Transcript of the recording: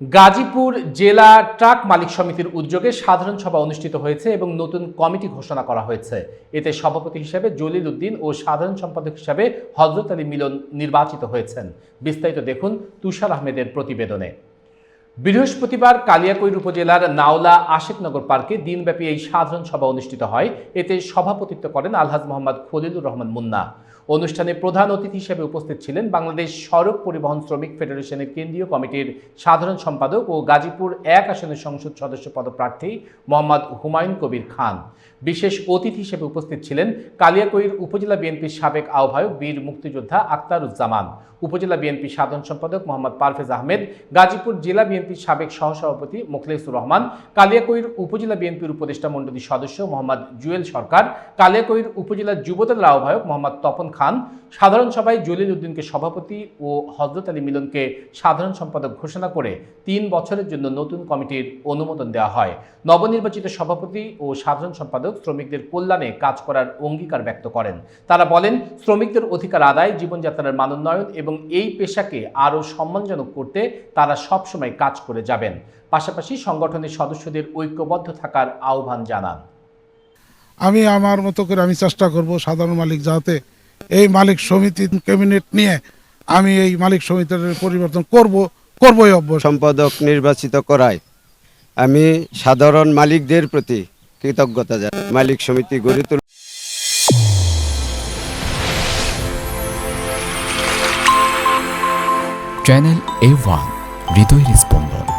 গাজীপুর জেলা ট্রাক মালিক সমিতির উদ্যোগে সাধারণ সভা অনুষ্ঠিত হয়েছে এবং নতুন কমিটি ঘোষণা করা হয়েছে। এতে সভাপতি হিসেবে জলিল উদ্দিন ও সাধারণ সম্পাদক হিসেবে হজরত আলী মিলন নির্বাচিত হয়েছেন। বিস্তারিত দেখুন তুষার আহমেদের প্রতিবেদনে। বৃহস্পতিবার কালিয়াকৈর উপজেলার নাওলা আশেকনগর পার্কে দিনব্যাপী এই সাধারণ সভা অনুষ্ঠিত হয়। এতে সভাপতিত্ব করেন আলহাজ মোহাম্মদ খলিলুর রহমান মুন্না। অনুষ্ঠানে প্রধান অতিথি হিসেবে উপস্থিত ছিলেন বাংলাদেশ সড়ক পরিবহন শ্রমিক ফেডারেশনের কেন্দ্রীয় কমিটির সাধারণ সম্পাদক ও গাজীপুর এক আসনের সংসদ সদস্য পদপ্রার্থী মোহাম্মদ হুমায়ুন কবির খান। বিশেষ অতিথি হিসেবে উপস্থিত ছিলেন কালিয়াকৈর উপজেলা বিএনপির সাবেক আহ্বায়ক বীর মুক্তিযোদ্ধা আক্তারুজ্জামান উপজেলা বিএনপি সাধারণ সম্পাদক মোহাম্মদ পারভেজ আহমেদ, গাজীপুর জেলা বিএনপির সাবেক সহসভাপতি মোখলেসুর রহমান, কালিয়াকৈর উপজেলা বিএনপির উপদেষ্টা মণ্ডলীর সদস্য মোহাম্মদ জুয়েল সরকার, কালিয়াকৈর উপজেলা যুবদলের আহ্বায়ক মোহাম্মদ তপন খান, সাধারণ সভায় জলিল উদ্দিনকে সভাপতি ও হজরত আলী মিলনকে সাধারণ সম্পাদক ঘোষণা করে তিন বছরের জন্য নতুন কমিটির অনুমোদন দেওয়া হয়। নবনির্বাচিত সভাপতি ও সাধারণ সম্পাদক শ্রমিকদের কল্যাণে কাজ করার অঙ্গীকার ব্যক্ত করেন। তারা বলেন, শ্রমিকদের অধিকার আদায়, জীবনযাত্রার মানোন্নয়ন এবং এই পেশাকে আরও সম্মানজনক করতে তারা সবসময় কাজ করে যাবেন। পাশাপাশি সংগঠনের সদস্যদের ঐক্যবদ্ধ থাকার আহ্বান জানান। আমি আমার মতো করে আমি চেষ্টা করব সাধারণ মালিক যাতে এই মালিক সমিতি ক্যাবিনেট নিয়ে আমি এই মালিক সমিতির পরিবর্তন করব করবই অবশ্য সম্পাদক নির্বাচিত করায় আমি সাধারণ মালিকদের প্রতি কৃতজ্ঞতা জানাই। মালিক সমিতি গড়ে তুল চ্যানেল এ ওয়ান হৃদয়ের স্পন্দন